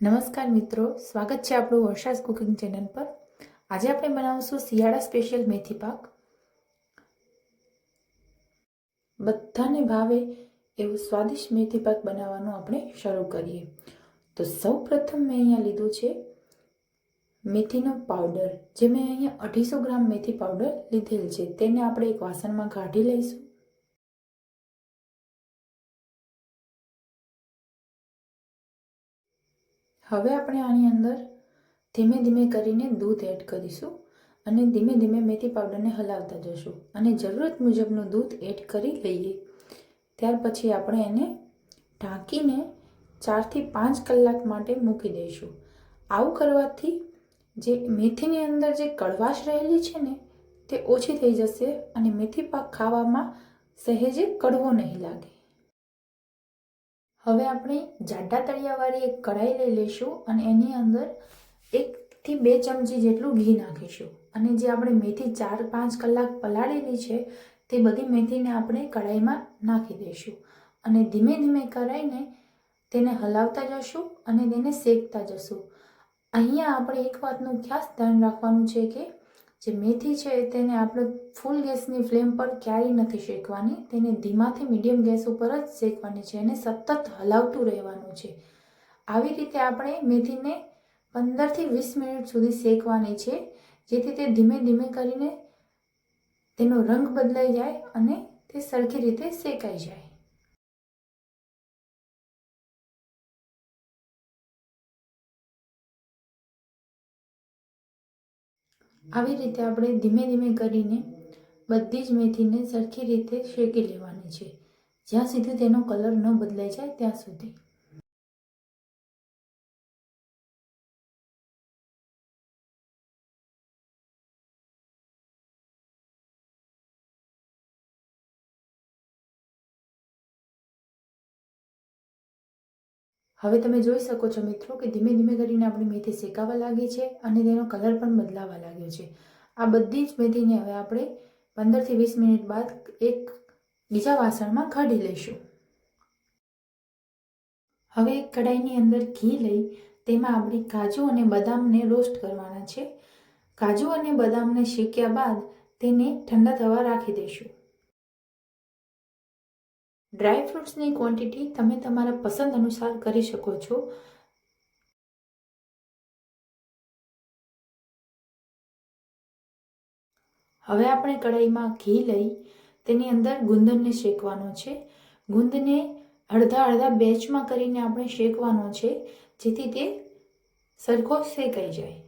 નમસ્કાર મિત્રો, સ્વાગત છે આપણું વર્ષાસ કુકિંગ ચેનલ પર. આજે આપણે બનાવશું શિયાળા સ્પેશિયલ મેથી પાક. બધાને ભાવે એવું સ્વાદિષ્ટ મેથી પાક બનાવવાનું આપણે શરૂ કરીએ. તો સૌ પ્રથમ મેં અહીંયા લીધું છે મેથીનો પાવડર. જે મેં અહીંયા અઢીસો ગ્રામ મેથી પાવડર લીધેલ છે. તેને આપણે એક વાસણમાં કાઢી લઈશું. હવે આપણે આની અંદર ધીમે ધીમે કરીને દૂધ એડ કરીશું અને ધીમે ધીમે મેથી પાવડરને હલાવતા જશું અને જરૂરત મુજબનું દૂધ એડ કરી લઈએ. ત્યાર પછી આપણે એને ઢાંકીને ચારથી પાંચ કલાક માટે મૂકી દઈશું. આવું કરવાથી જે મેથીની અંદર જે કડવાશ રહેલી છે ને, તે ઓછી થઈ જશે અને મેથી પાક ખાવામાં સહેજે કડવો નહીં લાગે. હવે આપણે જાડા તળિયાવાળી એક કઢાઈ લઈ લઈશું અને એની અંદર એકથી બે ચમચી જેટલું ઘી નાખીશું. અને જે આપણે મેથી ચાર પાંચ કલાક પલાળેલી છે, તે બધી મેથીને આપણે કઢાઈમાં નાખી દઈશું. અને ધીમે ધીમે કરાઈને તેને હલાવતા જશું અને તેને શેકતા જશું. અહીંયા આપણે એક વાતનું ખાસ ધ્યાન રાખવાનું છે કે જે મેથી છે તેને આપણે ફૂલ ગેસની ફ્લેમ પર ક્યારેય નથી શેકવાની, તેને ધીમાથી મીડિયમ ગેસ ઉપર જ શેકવાની છે અને સતત હલાવતું રહેવાનું છે. આવી રીતે આપણે મેથીને પંદરથી વીસ મિનિટ સુધી શેકવાની છે, જેથી તે ધીમે ધીમે કરીને તેનો રંગ બદલાઈ જાય અને તે સરખી રીતે શેકાઈ જાય. આવી રીતે આપણે ધીમે ધીમે કરીને બધી જ મેથીને સરખી રીતે શેકી લેવાની છે. જ્યાં સુધી તેનો કલર ન બદલાઈ જાય ત્યાં સુધી. હવે તમે જોઈ શકો છો મિત્રો કે ધીમે ધીમે કરીને આપણી મેથી શેકાવા લાગી છે અને તેનો કલર પણ બદલાવા લાગ્યો છે. આ બધી જ મેથીને હવે આપણે પંદરથી વીસ મિનિટ બાદ એક બીજા વાસણમાં કાઢી લઈશું. હવે એક કઢાઈની અંદર ઘી લઈ તેમાં આપણે કાજુ અને બદામને રોસ્ટ કરવાના છે. કાજુ અને બદામને શેક્યા બાદ તેને ઠંડા થવા રાખી દઈશું. ડ્રાય ફ્રૂટ્સની ક્વોન્ટિટી તમે તમારા પસંદ અનુસાર કરી શકો છો. હવે આપણે કઢાઈમાં ઘી લઈ તેની અંદર ગુંદરને શેકવાનો છે. ગુંદને અડધા અડધા બેચમાં કરીને આપણે શેકવાનો છે, જેથી તે સરખો શેકાઈ જાય.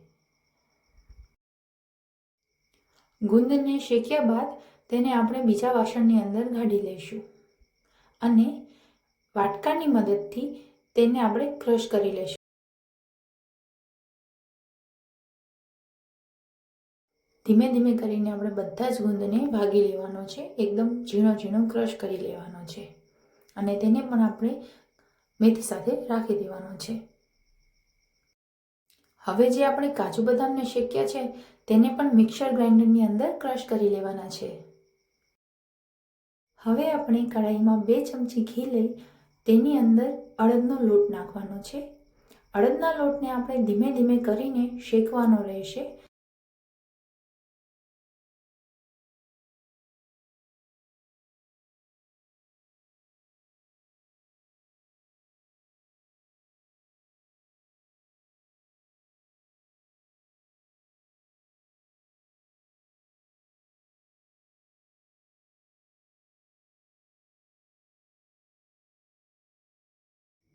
ગુંદને શેક્યા બાદ તેને આપણે બીજા વાસણની અંદર કાઢી લઈશું. અને વાટકાની મદદથી તેને આપણે ક્રશ કરી લઈશું ધીમે ધીમે કરીને આપણે બધા જ ગુંદને ભાગી લેવાનો છે. એકદમ ઝીણો ઝીણો ક્રશ કરી લેવાનો છે. અને તેને પણ આપણે મેથી સાથે રાખી દેવાનો છે. હવે જે આપણે કાજુ બદામને શેક્યા છે, તેને પણ મિક્સર ગ્રાઇન્ડરની અંદર ક્રશ કરી લેવાના છે. હવે આપણે કઢાઈમાં બે ચમચી ઘી લઈ તેની અંદર અડદનો લોટ નાખવાનો છે. અડદના લોટને આપણે ધીમે ધીમે કરીને શેકવાનો રહેશે.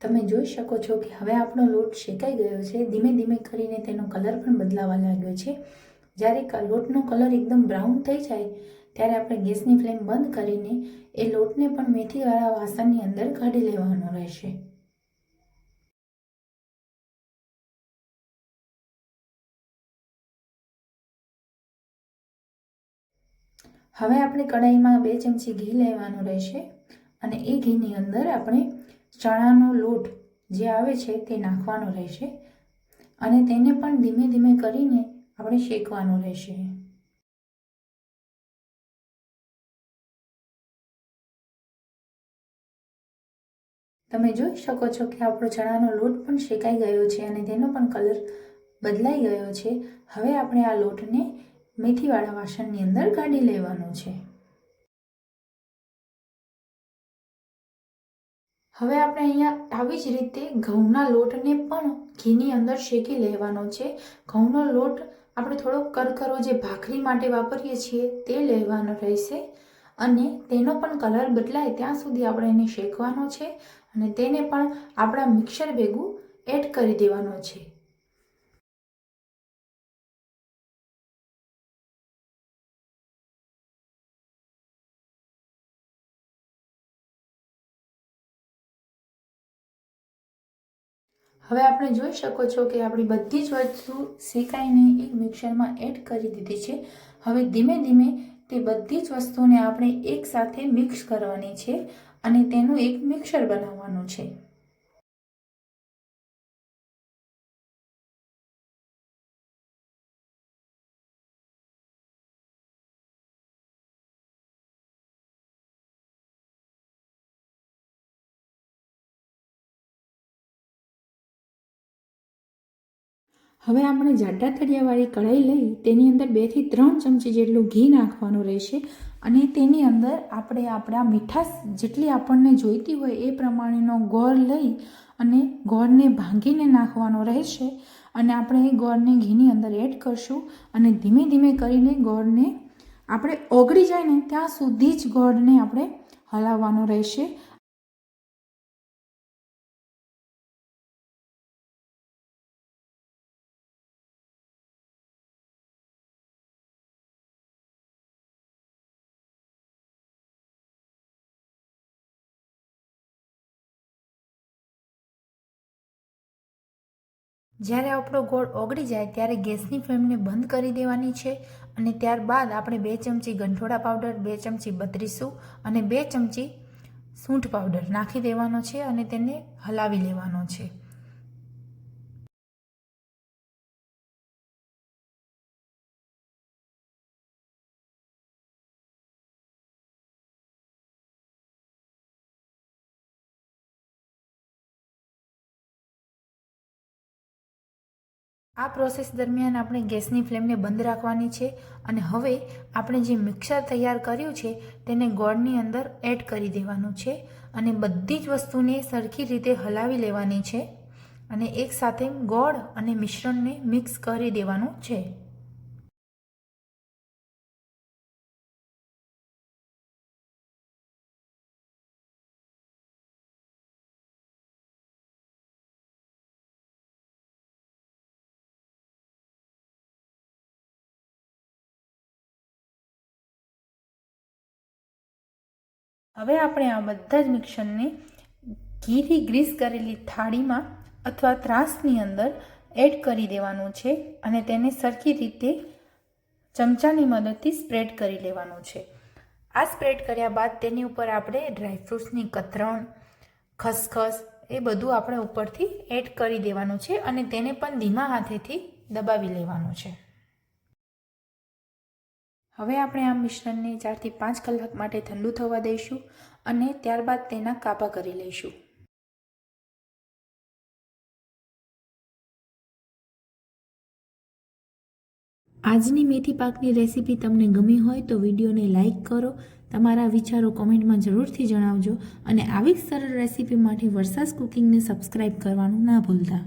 તમે જોઈ શકો છો કે હવે આપણો લોટ શેકાઈ ગયો છે. ધીમે ધીમે કરીને તેનો કલર પણ બદલાવા લાગ્યો છે. જ્યારે લોટનો કલર એકદમ બ્રાઉન થઈ જાય, ત્યારે આપણે ગેસની ફ્લેમ બંધ કરીને એ લોટને પણ મેથીવાળા વાસણની અંદર કાઢી લેવાનો રહેશે. હવે આપણે કઢાઈમાં બે ચમચી ઘી લેવાનું રહેશે અને એ ઘીની અંદર આપણે ચણાનો લોટ જે આવે છે તે નાખવાનો રહેશે અને તેને પણ ધીમે ધીમે કરીને આપણે શેકવાનું રહેશે. તમે જોઈ શકો છો કે આપણો ચણાનો લોટ પણ શેકાઈ ગયો છે અને તેનો પણ કલર બદલાઈ ગયો છે. હવે આપણે આ લોટને મેથીવાળા વાસણની અંદર કાઢી લેવાનો છે. હવે આપણે અહીંયા આવી જ રીતે ઘઉંના લોટને પણ ઘીની અંદર શેકી લેવાનો છે. ઘઉંનો લોટ આપણે થોડો કરકરો જે ભાખરી માટે વાપરીએ છીએ તે લેવાનો રહેશે અને તેનો પણ કલર બદલાય ત્યાં સુધી આપણે એને શેકવાનો છે અને તેને પણ આપણા મિક્સર ભેગું એડ કરી દેવાનો છે. હવે આપણે જોઈ શકો છો કે આપણી બધી જ વસ્તુ શેકાઈને એક મિક્સરમાં એડ કરી દીધી છે. હવે ધીમે ધીમે તે બધી જ વસ્તુને આપણે એકસાથે મિક્સ કરવાની છે અને તેનું એક મિક્સર બનાવવાનું છે. હવે આપણે જાડા તળિયાવાળી કઢાઈ લઈ, તેની અંદર બેથી ત્રણ ચમચી જેટલું ઘી નાખવાનું રહેશે અને તેની અંદર આપણે આપણા મીઠાશ જેટલી આપણને જોઈતી હોય એ પ્રમાણેનો ગોળ લઈ અને ગોળને ભાંગીને નાખવાનો રહેશે અને આપણે એ ગોળને ઘીની અંદર એડ કરશું અને ધીમે ધીમે કરીને ગોળને આપણે ઓગળી જાય ને, ત્યાં સુધી જ ગોળને આપણે હલાવવાનો રહેશે જ્યારે આપણો ગોળ ઓગળી જાય ત્યારે ગેસની ફ્લેમને બંધ કરી દેવાની છે અને ત્યારબાદ આપણે બે ચમચી ગંઠોડા પાવડર, બે ચમચી બત્રીસું અને બે ચમચી સૂંઠ પાવડર નાખી દેવાનો છે અને તેને હલાવી લેવાનો છે. આ પ્રોસેસ દરમિયાન આપણે ગેસની ફ્લેમને બંધ રાખવાની છે અને હવે આપણે જે મિક્સર તૈયાર કર્યું છે તેને ગોળની અંદર એડ કરી દેવાનું છે અને બધી જ વસ્તુને સરખી રીતે હલાવી લેવાની છે અને એકસાથે ગોળ અને મિશ્રણને મિક્સ કરી દેવાનું છે. હવે આપણે આ બધા જ મિક્સરને ઘીથી ગ્રીસ કરેલી થાળીમાં અથવા ત્રાસની અંદર એડ કરી દેવાનું છે અને તેને સરખી રીતે ચમચાની મદદથી સ્પ્રેડ કરી લેવાનું છે. આ સ્પ્રેડ કર્યા બાદ તેની ઉપર આપણે ડ્રાયફ્રૂટ્સની કતરણ, ખસખસ એ બધું આપણે ઉપરથી એડ કરી દેવાનું છે અને તેને પણ ધીમા હાથેથી દબાવી લેવાનું છે. હવે આપણે આ મિશ્રણને ચારથી પાંચ કલાક માટે ઠંડુ થવા દઈશું અને ત્યારબાદ તેના કાપા કરી લઈશું. આજની મેથી પાકની રેસીપી તમને ગમી હોય તો વિડીયોને લાઇક કરો, તમારા વિચારો કોમેન્ટમાં જરૂરથી જણાવજો અને આવી જ સરળ રેસીપી માટે વરસાદ કુકિંગને સબસ્ક્રાઈબ કરવાનું ના ભૂલતા.